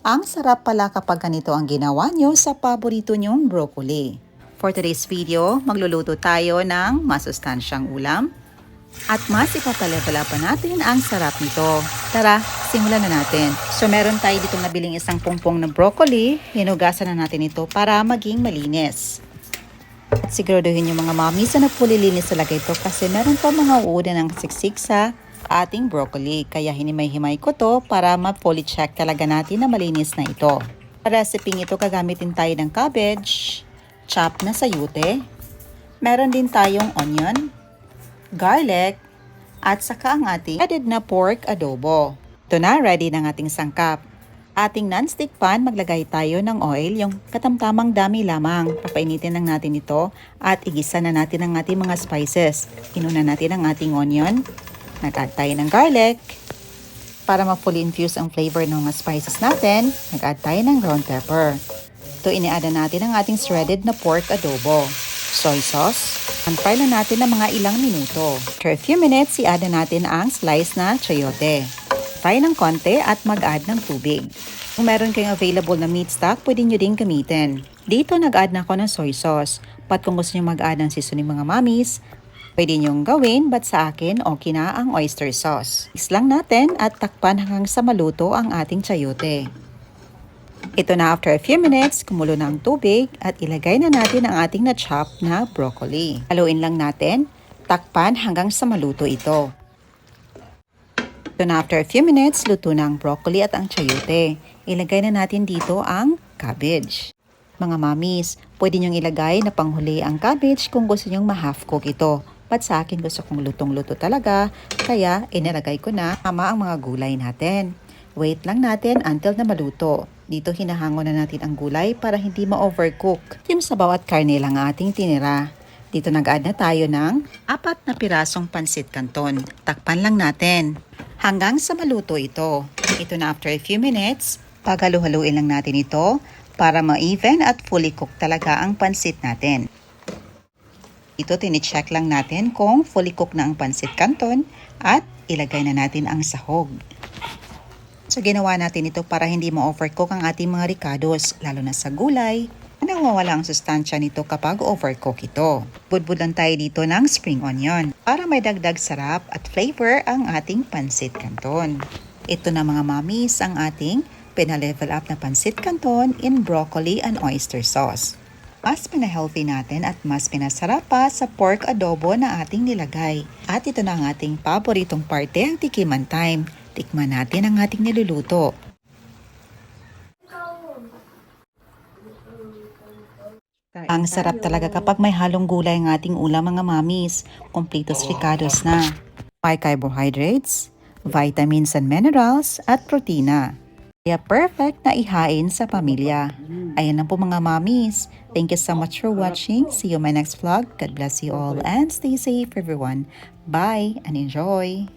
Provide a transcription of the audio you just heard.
Ang sarap pala kapag ganito ang ginawa nyo sa paborito nyong broccoli. For today's video, magluluto tayo ng masustansyang ulam at mas ipapalevel up pa natin ang sarap nito. Tara, simulan na natin. So meron tayo dito nabiling isang pungpong na broccoli. Hinugasan na natin ito para maging malinis. At siguraduhin yung mga mommies na nagpulilinis talaga ito kasi meron pa mga uuna ng siksik sa ating broccoli. Kaya hinimay-himay ko to para ma-fully talaga natin na malinis na ito. Sa recipe ito, gagamitin tayo ng cabbage, chop na sayute, meron din tayong onion, garlic, at saka ang ating added na pork adobo. Ito na, ready ng ating sangkap. Ating non-stick pan, maglagay tayo ng oil, yung katamtamang dami lamang. Papainitin lang natin ito at igisa na natin ang ating mga spices. Inuna natin ang ating onion, nag-add tayo ng garlic, para ma-fully infuse ang flavor ng mga spices natin, nag-add tayo ng ground pepper. Ito, iniada natin ang ating shredded na pork adobo, soy sauce, and fry na natin ng mga ilang minuto. After a few minutes, i-add natin ang slice na chayote. Fry ng konti at mag-add ng tubig. Kung meron kayong available na meat stock, pwede nyo din gamitin. Dito, nag-add na ako ng soy sauce. Pat kung gusto nyo mag-add ng seasoning mga mamis, pwede nyong gawin, but sa akin, okay na ang oyster sauce. Mix lang natin at takpan hanggang sa maluto ang ating chayote. Ito na after a few minutes, kumulo na ang tubig at ilagay na natin ang ating na-chop na broccoli. Haluin lang natin, takpan hanggang sa maluto ito. Ito na after a few minutes, luto na ang broccoli at ang chayote. Ilagay na natin dito ang cabbage. Mga mamis, pwede nyong ilagay na panghuli ang cabbage kung gusto nyong ma-half cook ito. But sa akin gusto kong lutong-luto talaga, kaya inilagay ko na tama ang mga gulay natin. Wait lang natin until na maluto. Dito hinahango na natin ang gulay para hindi ma-overcook. Yung sa bawat karne lang ang ating tinira. Dito nag-add na tayo ng apat na pirasong pansit canton. Takpan lang natin hanggang sa maluto ito. Ito na after a few minutes, paghalu-haluin lang natin ito para ma-even at fully cook talaga ang pansit natin. Ito tinicheck lang natin kung fully cook na ang pansit canton at ilagay na natin ang sahog. So ginawa natin ito para hindi ma-overcook ang ating mga ricados, lalo na sa gulay. Nawawala ang sustansya nito kapag overcook ito. Budbud lang tayo dito ng spring onion para may dagdag sarap at flavor ang ating pansit canton. Ito na mga mamis ang ating pinalevel up na pansit canton in broccoli and oyster sauce. Mas pinahealthy natin at mas pinasarap pa sa pork adobo na ating nilagay. At ito na ang ating paboritong parte, ang tikiman time. Tikman natin ang ating niluluto. Ang sarap talaga kapag may halong gulay ang ating ulam mga mamis. Completos ricados na. May carbohydrates, vitamins and minerals, at protina. Kaya perfect na ihain sa pamilya. Ayan na po mga mamis. Thank you so much for watching. See you in my next vlog. God bless you all and stay safe everyone. Bye and enjoy!